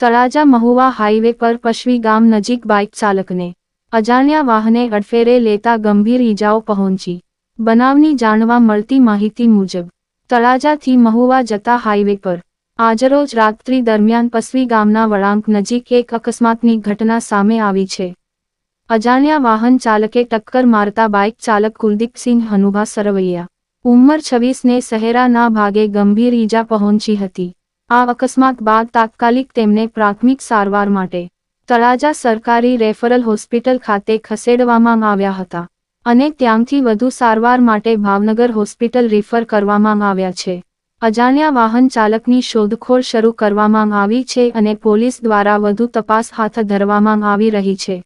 Talaja Mahuva highway પર પશ્વી ગામ નજીક બાઇક ચાલકને અજાણ્યા વાહને અડફેરે લેતા ગંભીર ઈજાઓ પહોંચી. બનાવની જાણવા મળતી માહિતી મુજબ, તળાજાથી મહુવા જતા હાઈવે પર આજરોજ રાત્રિ દરમિયાન પશ્વી ગામના વળાંક નજીક એક અકસ્માતની ઘટના સામે આવી છે. અજાણ્યા વાહન ચાલકે ટક્કર મારતા બાઇક ચાલક કુલદીપસિંહ હનુભા સરવૈયા, ઉંમર છવ્વીસને સહેરાના ભાગે ગંભીર ઈજા પહોંચી હતી. આ અકસ્માત બાદ તાત્કાલિક તેમને પ્રાથમિક સારવાર માટે તળાજા સરકારી રેફરલ હોસ્પિટલ ખાતે ખસેડવામાં આવ્યા હતા અને ત્યાંથી વધુ સારવાર માટે ભાવનગર હોસ્પિટલ રિફર કરવામાં આવ્યા છે. અજાણ્યા વાહન ચાલકની શોધખોળ શરૂ કરવામાં આવી છે અને પોલીસ દ્વારા વધુ તપાસ હાથ ધરવામાં આવી રહી છે.